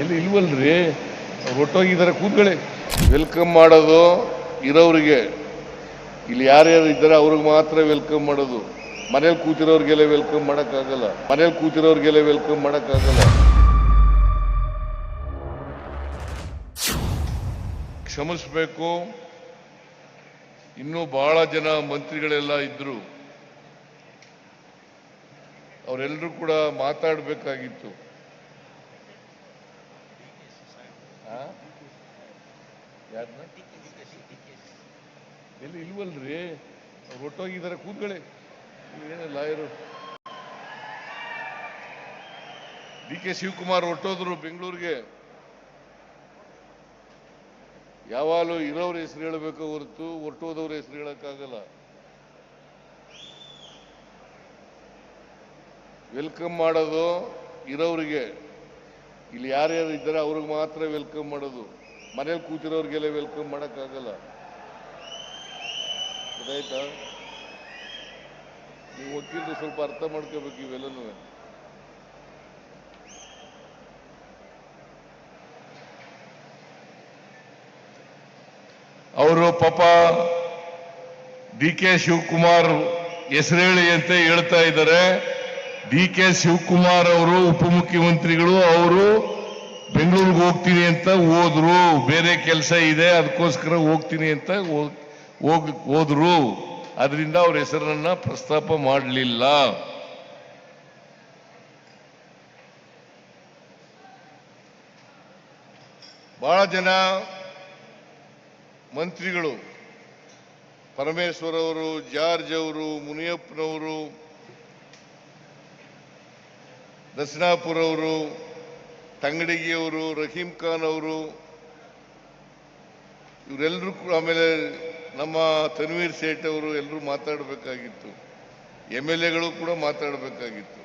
ಎಲ್ಲಿ ಇಲ್ವಲ್ರಿ? ಒಟ್ಟೋಗಿದ್ದಾರೆ ಕೂತ್ಕೊಳ್ಳಿ. ವೆಲ್ಕಮ್ ಮಾಡೋದು ಇರೋರಿಗೆ ಇಲ್ಲಿ ಯಾರ್ಯಾರು ಇದ್ದಾರೆ, ಅವ್ರಿಗೆ ಮಾತ್ರ ವೆಲ್ಕಮ್ ಮಾಡೋದು. ಮನೇಲಿ ಕೂತಿರೋರಿಗೆಲ್ಲ ವೆಲ್ಕಮ್ ಮಾಡೋಕ್ಕಾಗಲ್ಲ. ಮನೇಲಿ ಕೂತಿರೋರಿಗೆಲ್ಲ ವೆಲ್ಕಮ್ ಮಾಡೋಕ್ಕಾಗಲ್ಲ. ಕ್ಷಮಿಸ್ಬೇಕು. ಇನ್ನೂ ಬಹಳ ಜನ ಮಂತ್ರಿಗಳೆಲ್ಲ ಇದ್ರು. ಅವರೆಲ್ಲರೂ ಕೂಡ ಮಾತಾಡಬೇಕಾಗಿತ್ತು. ಎಲ್ಲಿ, ಇಲ್ವಲ್ರಿ? ಅವ್ರು ಒಟ್ಟೋಗಿದ್ದಾರೆ, ಕೂತ್ಕೊಳ್ಳಿ. ಏನಿಲ್ಲ ಲಾಯರು? ಡಿ ಕೆ ಶಿವಕುಮಾರ್ ಒಟ್ಟೋದ್ರು ಬೆಂಗಳೂರಿಗೆ. ಯಾವಾಗಲೂ ಇರೋರ ಹೆಸರು ಹೇಳಬೇಕು ಹೊರತು ಹೊರಟೋದವ್ರ ಹೆಸರು ಹೇಳಕ್ಕಾಗಲ್ಲ. ವೆಲ್ಕಮ್ ಮಾಡೋದು ಇರೋರಿಗೆ ಇಲ್ಲಿ ಯಾರ್ಯಾರು ಇದ್ದಾರೆ ಅವ್ರಿಗೆ ಮಾತ್ರ ವೆಲ್ಕಮ್ ಮಾಡೋದು. ಮನೇಲಿ ಕೂತಿರೋರಿಗೆಲ್ಲ ವೆಲ್ಕಮ್ ಮಾಡೋಕ್ಕಾಗಲ್ಲ. ಗೊತ್ತಾಯ್ತಾ? ನೀವು ವಕೀಲರು ಸ್ವಲ್ಪ ಅರ್ಥ ಮಾಡ್ಕೋಬೇಕು ಇವೆಲ್ಲನೂ. ಅವರು ಪಾಪ ಡಿ ಕೆ ಶಿವಕುಮಾರ್ ಹೆಸರು ಹೇಳಿ ಅಂತ ಹೇಳ್ತಾ ಇದ್ದಾರೆ. ಡಿ ಕೆ ಶಿವಕುಮಾರ್ ಅವರು, ಉಪಮುಖ್ಯಮಂತ್ರಿಗಳು ಅವರು ಬೆಂಗಳೂರಿಗೆ ಹೋಗ್ತೀನಿ ಅಂತ ಹೋದ್ರು. ಬೇರೆ ಕೆಲಸ ಇದೆ, ಅದಕ್ಕೋಸ್ಕರ ಹೋಗ್ತೀನಿ ಅಂತ ಹೋಗ್- ಹೋದ್ರು. ಅದರಿಂದ ಅವ್ರ ಹೆಸರನ್ನ ಪ್ರಸ್ತಾಪ ಮಾಡಲಿಲ್ಲ. ಬಹಳ ಜನ ಮಂತ್ರಿಗಳು, ಪರಮೇಶ್ವರ್ ಅವರು, ಜಾರ್ಜ್ ಅವರು, ಮುನಿಯಪ್ಪನವರು ದರ್ಶನಾಪುರ್ ಅವರು ತಂಗಡಿಗಿಯವರು, ರಹೀಂ ಖಾನ್ ಅವರು, ಇವರೆಲ್ಲರೂ ಕೂಡ ಆಮೇಲೆ ನಮ್ಮ ತನ್ವೀರ್ ಸೇಠ್ ಅವರು ಎಲ್ಲರೂ ಮಾತಾಡಬೇಕಾಗಿತ್ತು. ಎಂ ಎಲ್ ಎಗಳು ಕೂಡ ಮಾತಾಡಬೇಕಾಗಿತ್ತು.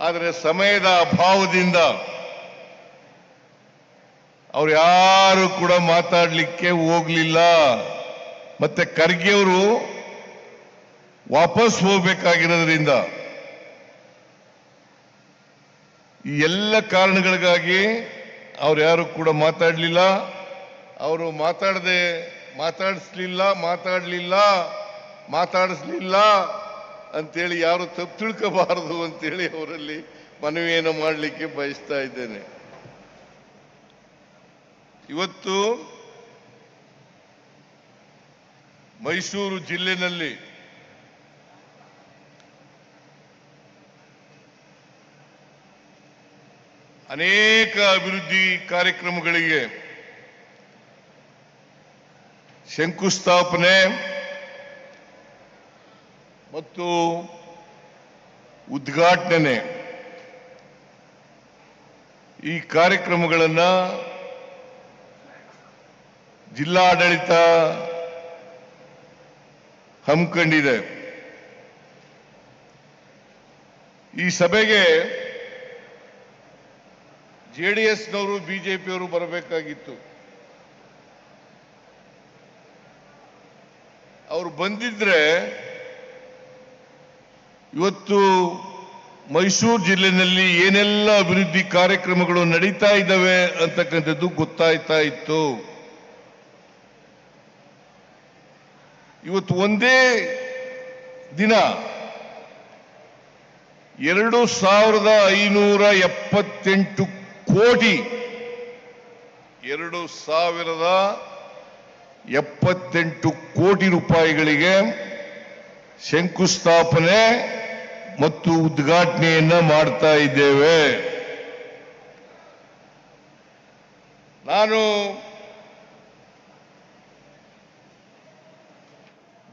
ಆದರೆ ಸಮಯದ ಅಭಾವದಿಂದ ಅವ್ರು ಯಾರು ಕೂಡ ಮಾತಾಡಲಿಕ್ಕೆ ಹೋಗ್ಲಿಲ್ಲ. ಮತ್ತೆ ಖರ್ಗೆ ಅವರು ವಾಪಸ್ ಹೋಗ್ಬೇಕಾಗಿರೋದ್ರಿಂದ ಈ ಎಲ್ಲ ಕಾರಣಗಳಿಗಾಗಿ ಅವ್ರು ಯಾರು ಕೂಡ ಮಾತಾಡಲಿಲ್ಲ. ಅವರು ಮಾತಾಡದೆ ಮಾತಾಡಿಸ್ಲಿಲ್ಲ, ಮಾತಾಡಲಿಲ್ಲ, ಮಾತಾಡಿಸ್ಲಿಲ್ಲ ಅಂತೇಳಿ ಯಾರು ತಪ್ಪು ತಿಳ್ಕೋಬಾರದು ಅಂತೇಳಿ ಅವರಲ್ಲಿ ಮನವಿಯನ್ನು ಮಾಡಲಿಕ್ಕೆ ಬಯಸ್ತಾ ಇದ್ದೇನೆ. ಇವತ್ತು ಮೈಸೂರು ಜಿಲ್ಲೆನಲ್ಲಿ ಅನೇಕ ಅಭಿವೃದ್ಧಿ ಕಾರ್ಯಕ್ರಮಗಳಿಗೆ ಶಂಕುಸ್ಥಾಪನೆ ಮತ್ತು ಉದ್ಘಾಟನೆ ಈ ಕಾರ್ಯಕ್ರಮಗಳನ್ನು ಜಿಲ್ಲಾಡಳಿತ ಹಮ್ಮಿಕೊಂಡಿದೆ. ಈ ಸಭೆಗೆ ಜೆಡಿಎಸ್ನವರು ಬಿಜೆಪಿಯವರು ಬರಬೇಕಾಗಿತ್ತು. ಅವರು ಬಂದಿದ್ರೆ ಇವತ್ತು ಮೈಸೂರು ಜಿಲ್ಲೆನಲ್ಲಿ ಏನೆಲ್ಲ ಅಭಿವೃದ್ಧಿ ಕಾರ್ಯಕ್ರಮಗಳು ನಡೀತಾ ಇದ್ದಾವೆ ಅಂತಕ್ಕಂಥದ್ದು ಗೊತ್ತಾಯ್ತಾ ಇತ್ತು. ಇವತ್ತು ಒಂದೇ ದಿನ ಎರಡು ಸಾವಿರದ ಐನೂರ ಎಪ್ಪತ್ತೆಂಟು ಕೋಟಿ ಎರಡು ಸಾವಿರದ ಎಪ್ಪತ್ತೆಂಟು ಕೋಟಿ ರೂಪಾಯಿಗಳಿಗೆ ಶಂಕುಸ್ಥಾಪನೆ ಮತ್ತು ಉದ್ಘಾಟನೆಯನ್ನ ಮಾಡ್ತಾ ಇದ್ದೇವೆ. ನಾನು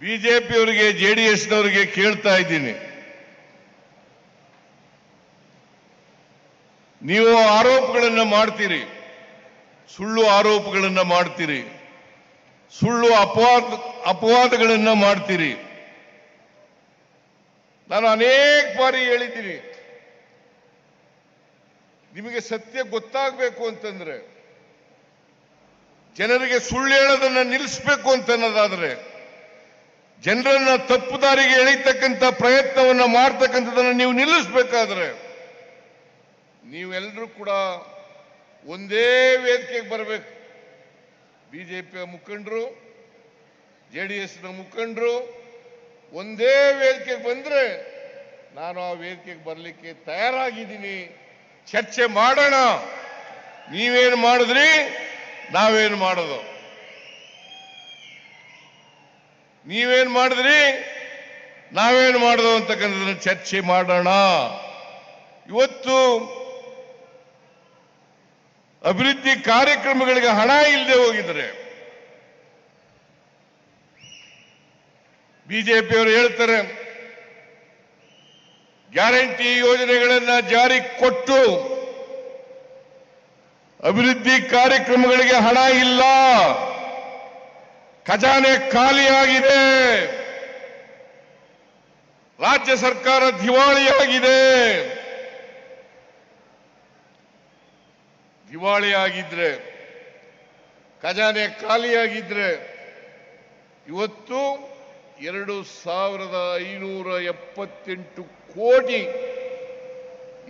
ಬಿಜೆಪಿಯವರಿಗೆ ಜೆಡಿಎಸ್ನವರಿಗೆ ಕೇಳ್ತಾ ಇದ್ದೀನಿ. ನೀವು ಆರೋಪಗಳನ್ನು ಮಾಡ್ತೀರಿ. ಸುಳ್ಳು ಆರೋಪಗಳನ್ನು ಮಾಡ್ತೀರಿ. ಸುಳ್ಳು ಅಪವಾದ, ಅಪವಾದಗಳನ್ನು ಮಾಡ್ತೀರಿ. ನಾನು ಅನೇಕ ಬಾರಿ ಹೇಳಿದ್ದೀನಿ. ನಿಮಗೆ ಸತ್ಯ ಗೊತ್ತಾಗಬೇಕು ಅಂತಂದ್ರೆ, ಜನರಿಗೆ ಸುಳ್ಳು ಹೇಳೋದನ್ನ ನಿಲ್ಲಿಸಬೇಕು ಅಂತ ಅನ್ನೋದಾದ್ರೆ ಜನರನ್ನ ತಪ್ಪು ದಾರಿಗೆ ಎಳೀತಕ್ಕಂಥ ಪ್ರಯತ್ನವನ್ನ ಮಾಡ್ತಕ್ಕಂಥದನ್ನ ನೀವು ನಿಲ್ಲಿಸಬೇಕಾದ್ರೆ ನೀವೆಲ್ಲರೂ ಕೂಡ ಒಂದೇ ವೇದಿಕೆಗೆ ಬರಬೇಕು. ಬಿಜೆಪಿಯ ಮುಖಂಡರು ಜೆ ಡಿ ಎಸ್ನ ಮುಖಂಡರು ಒಂದೇ ವೇದಿಕೆಗೆ ಬಂದರೆ ನಾನು ಆ ವೇದಿಕೆಗೆ ಬರಲಿಕ್ಕೆ ತಯಾರಾಗಿದ್ದೀನಿ. ಚರ್ಚೆ ಮಾಡೋಣ. ನೀವೇನು ಮಾಡಿದ್ರಿ? ನಾವೇನು ಮಾಡೋದು? ನೀವೇನು ಮಾಡಿದ್ರಿ? ನಾವೇನು ಮಾಡೋದು ಅಂತಕ್ಕಂಥದ್ದನ್ನು ಚರ್ಚೆ ಮಾಡೋಣ. ಇವತ್ತು ಅಭಿವೃದ್ಧಿ ಕಾರ್ಯಕ್ರಮಗಳಿಗೆ ಹಣ ಇಲ್ಲದೆ ಹೋಗಿದ್ರೆ ಬಿಜೆಪಿಯವರು ಹೇಳ್ತಾರೆ, ಗ್ಯಾರಂಟಿ ಯೋಜನೆಗಳನ್ನ ಜಾರಿ ಕೊಟ್ಟು ಅಭಿವೃದ್ಧಿ ಕಾರ್ಯಕ್ರಮಗಳಿಗೆ ಹಣ ಇಲ್ಲ. ಖಜಾನೆ ಖಾಲಿಯಾಗಿದೆ ರಾಜ್ಯ ಸರ್ಕಾರ ದಿವಾಳಿಯಾಗಿದೆ. ದಿವಾಳಿಯಾಗಿದ್ರೆ, ಖಜಾನೆ ಖಾಲಿಯಾಗಿದ್ರೆ, ಇವತ್ತು ಎರಡು ಸಾವಿರದ ಐನೂರ ಎಪ್ಪತ್ತೆಂಟು ಕೋಟಿ,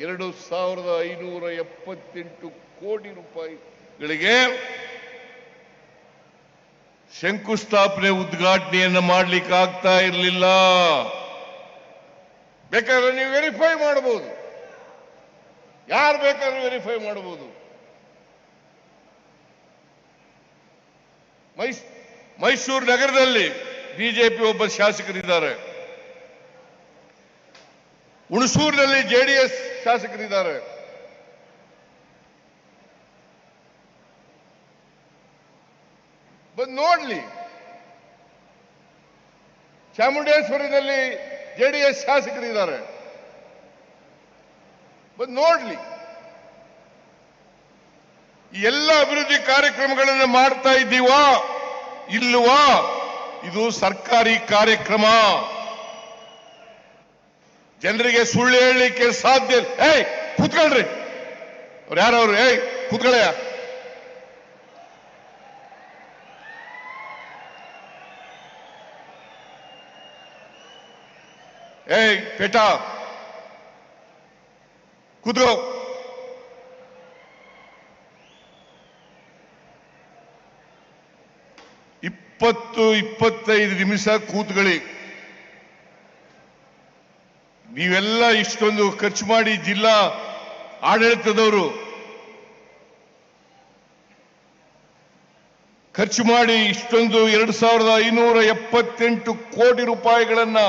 ಎರಡು ಸಾವಿರದ ಐನೂರ ಎಪ್ಪತ್ತೆಂಟು ಕೋಟಿ ರೂಪಾಯಿಗಳಿಗೆ ಶಂಕುಸ್ಥಾಪನೆ ಉದ್ಘಾಟನೆಯನ್ನು ಮಾಡಲಿಕ್ಕೆ ಆಗ್ತಾ ಇರಲಿಲ್ಲ. ಬೇಕಾದ್ರೆ ನೀವು ವೆರಿಫೈ ಮಾಡಬಹುದು ಯಾರು ಬೇಕಾದ್ರೂ ವೆರಿಫೈ ಮಾಡಬಹುದು ಮೈಸೂರು ನಗರದಲ್ಲಿ ಬಿಜೆಪಿ ಒಬ್ಬ ಶಾಸಕರಿದ್ದಾರೆ. ಹುಣಸೂರಿನಲ್ಲಿ ಜೆಡಿಎಸ್ ಶಾಸಕರಿದ್ದಾರೆ. ಬಂದು ನೋಡ್ಲಿ. ಚಾಮುಂಡೇಶ್ವರಿನಲ್ಲಿ ಜೆಡಿಎಸ್ ಶಾಸಕರಿದ್ದಾರೆ. ಬಂದು ನೋಡ್ಲಿ. ಎಲ್ಲ ಅಭಿವೃದ್ಧಿ ಕಾರ್ಯಕ್ರಮಗಳನ್ನು ಮಾಡ್ತಾ ಇದ್ದೀವಾ? ಇಲ್ವಾ ಇದು ಸರ್ಕಾರಿ ಕಾರ್ಯಕ್ರಮ. ಜನರಿಗೆ ಸುಳ್ಳು ಹೇಳಲಿಕ್ಕೆ ಸಾಧ್ಯ. ಏಯ್, ಕೂತ್ಕೊಳ್ರಿ. ಅವ್ರು ಯಾರವ್ರು? ಏಯ್, ಕೂತ್ಕೊಳ್ಳಯ್ಯ. ಏಯ್, ಪೇಟ. ಕೂತ್ಕೋ. ಇಪ್ಪತ್ತು, ಇಪ್ಪತ್ತೈದು ನಿಮಿಷ ಕೂತ್ಕೊಳ್ಳಿ. ನೀವೆಲ್ಲ ಇಷ್ಟೊಂದು ಖರ್ಚು ಮಾಡಿ ಜಿಲ್ಲಾ ಆಡಳಿತದವರು. ಖರ್ಚು ಮಾಡಿ ಇಷ್ಟೊಂದು ಎರಡು ಸಾವಿರದ ಐನೂರ ಎಪ್ಪತ್ತೆಂಟು ಕೋಟಿ ರೂಪಾಯಿಗಳನ್ನ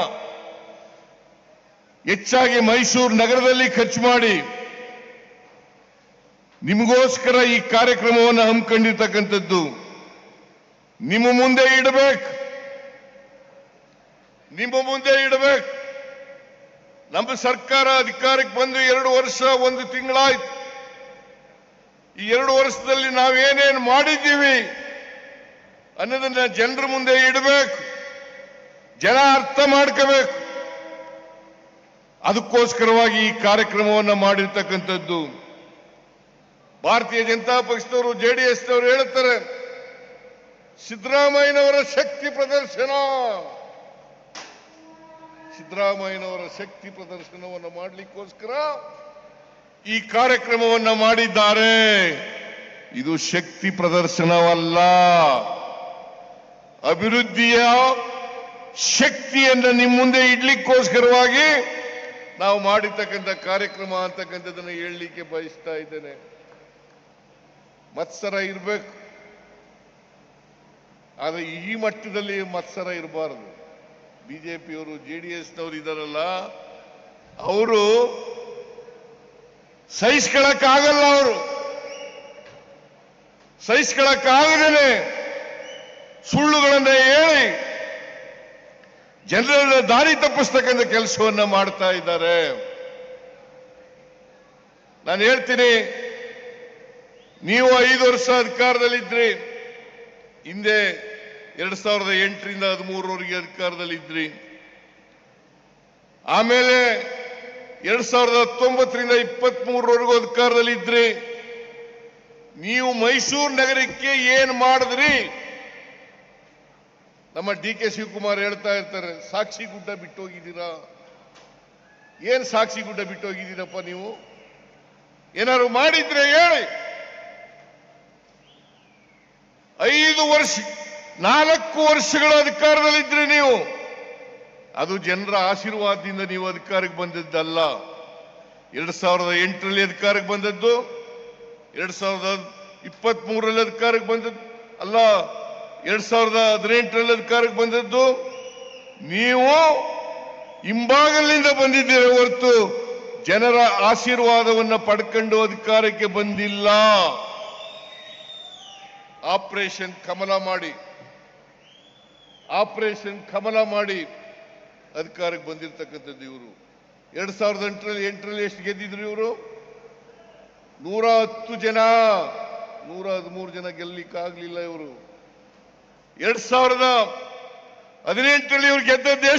ಹೆಚ್ಚಾಗಿ ಮೈಸೂರು ನಗರದಲ್ಲಿ ಖರ್ಚು ಮಾಡಿ. ನಿಮಗೋಸ್ಕರ ಈ ಕಾರ್ಯಕ್ರಮವನ್ನು ಹಮ್ಮಿಕೊಂಡಿರ್ತಕ್ಕಂಥದ್ದು. ನಿಮ್ಮ ಮುಂದೆ ಇಡಬೇಕು. ನಿಮ್ಮ ಮುಂದೆ ಇಡಬೇಕು. ನಮ್ಮ ಸರ್ಕಾರ ಅಧಿಕಾರಕ್ಕೆ ಬಂದು ಎರಡು ವರ್ಷ, ಒಂದು ತಿಂಗಳಾಯ್ತು. ಈ ಎರಡು ವರ್ಷದಲ್ಲಿ ನಾವೇನೇನು ಮಾಡಿದ್ದೀವಿ ಅನ್ನೋದನ್ನ ಜನರ ಮುಂದೆ ಇಡಬೇಕು. ಜನ ಅರ್ಥ ಮಾಡ್ಕೋಬೇಕು. ಅದಕ್ಕೋಸ್ಕರವಾಗಿ ಈ ಕಾರ್ಯಕ್ರಮವನ್ನು ಮಾಡಿರ್ತಕ್ಕಂಥದ್ದು. ಭಾರತೀಯ ಜನತಾ ಪಕ್ಷದವರು ಜೆಡಿಎಸ್ನವರು ಹೇಳ್ತಾರೆ ಸಿದ್ದರಾಮಯ್ಯನವರ ಶಕ್ತಿ ಪ್ರದರ್ಶನ. ಸಿದ್ದರಾಮಯ್ಯನವರ ಶಕ್ತಿ ಪ್ರದರ್ಶನವನ್ನು ಮಾಡಲಿಕ್ಕೋಸ್ಕರ ಈ ಕಾರ್ಯಕ್ರಮವನ್ನ ಮಾಡಿದ್ದಾರೆ. ಇದು ಶಕ್ತಿ ಪ್ರದರ್ಶನವಲ್ಲ. ಅಭಿವೃದ್ಧಿಯ ಶಕ್ತಿಯನ್ನು ನಿಮ್ಮ ಮುಂದೆ ಇಡ್ಲಿಕ್ಕೋಸ್ಕರವಾಗಿ ನಾವು ಮಾಡಿರ್ತಕ್ಕಂಥ ಕಾರ್ಯಕ್ರಮ ಅಂತಕ್ಕಂಥದ್ದನ್ನು ಹೇಳಲಿಕ್ಕೆ ಬಯಸ್ತಾ ಇದ್ದೇನೆ. ಮತ್ಸರ ಇರಬೇಕು. ಆದರೆ ಈ ಮಟ್ಟದಲ್ಲಿ ಮತ್ಸರ ಇರಬಾರದು. ಬಿ ಜೆ ಡಿ ಎಸ್ನವರು ಇದ್ದಾರಲ್ಲ, ಅವರು ಸಹಿಸ್ಕೊಳಕ್ಕಾಗಲ್ಲ ಅವರು. ಸಹಿಸ್ಕೊಳಕ್ಕಾಗದೇನೆ ಸುಳ್ಳುಗಳನ್ನ ಹೇಳಿ ಜನರ ದಾರಿ ತಪ್ಪಿಸ್ತಕ್ಕಂಥ ಕೆಲಸವನ್ನ ಮಾಡ್ತಾ ಇದ್ದಾರೆ. ನಾನು ಹೇಳ್ತೀನಿ, ನೀವು ಐದು ವರ್ಷ ಅಧಿಕಾರದಲ್ಲಿದ್ರಿ. ಹಿಂದೆ ಎರಡ್ ಸಾವಿರದ ಎಂಟರಿಂದ ಹದಿಮೂರವರೆಗೆ ಅಧಿಕಾರದಲ್ಲಿದ್ರಿ ಆಮೇಲೆ ಎರಡ್ ಸಾವಿರದ ಹತ್ತೊಂಬತ್ತರಿಂದ ಇಪ್ಪತ್ತ್ ಮೂರವರೆಗೂ ಅಧಿಕಾರದಲ್ಲಿದ್ರಿ ನೀವು ಮೈಸೂರು ನಗರಕ್ಕೆ ಏನ್ ಮಾಡಿದ್ರಿ? ನಮ್ಮ ಡಿ ಕೆ ಶಿವಕುಮಾರ್ ಹೇಳ್ತಾ ಇರ್ತಾರೆ, ಸಾಕ್ಷಿ ಗುಡ್ಡ ಬಿಟ್ಟು ಹೋಗಿದ್ದೀರಾ ಏನ್ ಸಾಕ್ಷಿ ಗುಡ್ಡ ಬಿಟ್ಟು ಹೋಗಿದ್ದೀರಪ್ಪ ನೀವು? ಏನಾದ್ರು ಮಾಡಿದ್ರೆ ಹೇಳಿ. ಐದು ವರ್ಷ, ನಾಲ್ಕು ವರ್ಷಗಳ ಅಧಿಕಾರದಲ್ಲಿದ್ರಿ ನೀವು. ಅದು ಜನರ ಆಶೀರ್ವಾದದಿಂದ ನೀವು ಅಧಿಕಾರಕ್ಕೆ ಬಂದಿದ್ದಲ್ಲ. ಎರಡ್ ಸಾವಿರದ ಎಂಟರಲ್ಲಿ ಅಧಿಕಾರಕ್ಕೆ ಬಂದದ್ದು, ಎರಡ್ ಸಾವಿರದ ಇಪ್ಪತ್ತ್ ಮೂರರಲ್ಲಿ ಅಧಿಕಾರಕ್ಕೆ ಬಂದದ್ದು, ಅಲ್ಲ, ಎರಡ್ ಸಾವಿರದ ಹದಿನೆಂಟರಲ್ಲಿ ಅಧಿಕಾರಕ್ಕೆ ಬಂದದ್ದು. ನೀವು ಹಿಂಭಾಗಲಿಂದ ಬಂದಿದ್ದೀರ ಹೊರತು ಜನರ ಆಶೀರ್ವಾದವನ್ನು ಪಡ್ಕೊಂಡು ಅಧಿಕಾರಕ್ಕೆ ಬಂದಿಲ್ಲ. ಆಪರೇಷನ್ ಕಮಲ ಮಾಡಿ. ಆಪರೇಷನ್ ಕಮಲ ಮಾಡಿ ಅಧಿಕಾರಕ್ಕೆ ಬಂದಿರತಕ್ಕಂಥದ್ದು ಇವರು. ಎರಡ್ ಸಾವಿರದ ಎಂಟರಲ್ಲಿ ಎಂಟರಲ್ಲಿ ಎಷ್ಟು ಗೆದ್ದಿದ್ರು ಇವರು? ನೂರ ಹತ್ತು ಜನ. ನೂರ ಹದಿಮೂರು ಜನ ಗೆಲ್ಲಿಕ್ಕಾಗ್ಲಿಲ್ಲ ಇವರು. ಎರಡ್ ಸಾವಿರದ ಹದಿನೆಂಟರಲ್ಲಿ ಇವರು ಗೆದ್ದದ್ದು?